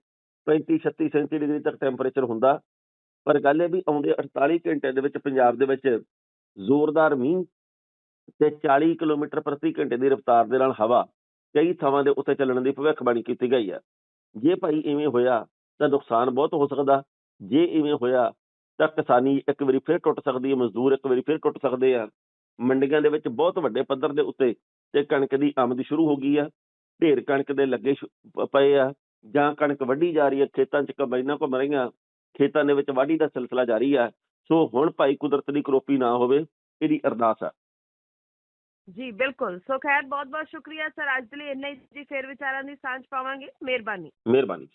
35 36 ਸੈਂਟੀ ਡਿਗਰੀ ਤੱਕ ਟੈਂਪਰੇਚਰ ਹੁੰਦਾ। ਪਰ ਗੱਲ ਇਹ ਵੀ ਆਉਂਦੇ 48 ਘੰਟੇ ਦੇ ਵਿੱਚ ਪੰਜਾਬ ਦੇ ਵਿੱਚ ਜ਼ੋਰਦਾਰ ਮੀਂਹ ਤੇ 40 ਕਿਲੋਮੀਟਰ ਪ੍ਰਤੀ ਘੰਟੇ ਦੀ ਰਫ਼ਤਾਰ ਦੇ ਨਾਲ ਹਵਾ ਕਈ ਥਾਵਾਂ ਦੇ ਉੱਤੇ ਚੱਲਣ ਦੀ ਭਵਿੱਖਬਾਣੀ ਕੀਤੀ ਗਈ ਆ। ਜੇ ਭਾਈ ਇਵੇਂ ਹੋਇਆ ਤਾਂ ਨੁਕਸਾਨ ਬਹੁਤ ਹੋ ਸਕਦਾ। ਜੇ ਇਵੇਂ ਹੋਇਆ ਤਾਂ ਕਿਸਾਨੀ ਇੱਕ ਵਾਰੀ ਫਿਰ ਟੁੱਟ ਸਕਦੀ ਹੈ ਮਜ਼ਦੂਰ ਇੱਕ ਵਾਰੀ ਫਿਰ ਟੁੱਟ ਸਕਦੇ ਆ। ਮੰਡੀਆਂ ਦੇ ਵਿੱਚ ਬਹੁਤ ਵੱਡੇ ਪੱਧਰ ਦੇ ਉੱਤੇ ਤੇ ਕਣਕ ਦੀ ਆਮਦ ਸ਼ੁਰੂ ਹੋ ਗਈ ਆ। ਢੇਰ ਕਣਕ ਦੇ ਲੱਗੇ ਪਏ ਆ ਜਾਂ ਕਣਕ ਵੱਢੀ ਜਾ ਰਹੀ ਹੈ ਖੇਤਾਂ 'ਚ ਕੰਬਾਈਨਾਂ ਘੁੰਮ ਰਹੀਆਂ ਖੇਤਾਂ ਦੇ ਵਿੱਚ ਵਾਢੀ ਦਾ ਸਿਲਸਿਲਾ ਜਾਰੀ ਆ। ਸੋ ਹੁਣ ਭਾਈ ਕੁਦਰਤ ਦੀ ਕਰੋਪੀ ਨਾ ਹੋਵੇ ਇਹਦੀ ਅਰਦਾਸ ਆ। ਜੀ ਬਿਲਕੁਲ। ਸੋ ਖੈਰ ਬਹੁਤ ਬਹੁਤ ਸ਼ੁਕਰੀਆ ਸਰ। ਅੱਜ ਦੇ ਲਈ ਇੰਨਾ ਹੀ ਜੀ। ਫੇਰ ਵਿਚਾਰਾਂ ਦੀ ਸਾਂਝ ਪਾਵਾਂਗੇ। ਮਿਹਰਬਾਨੀ। ਮਿਹਰਬਾਨੀ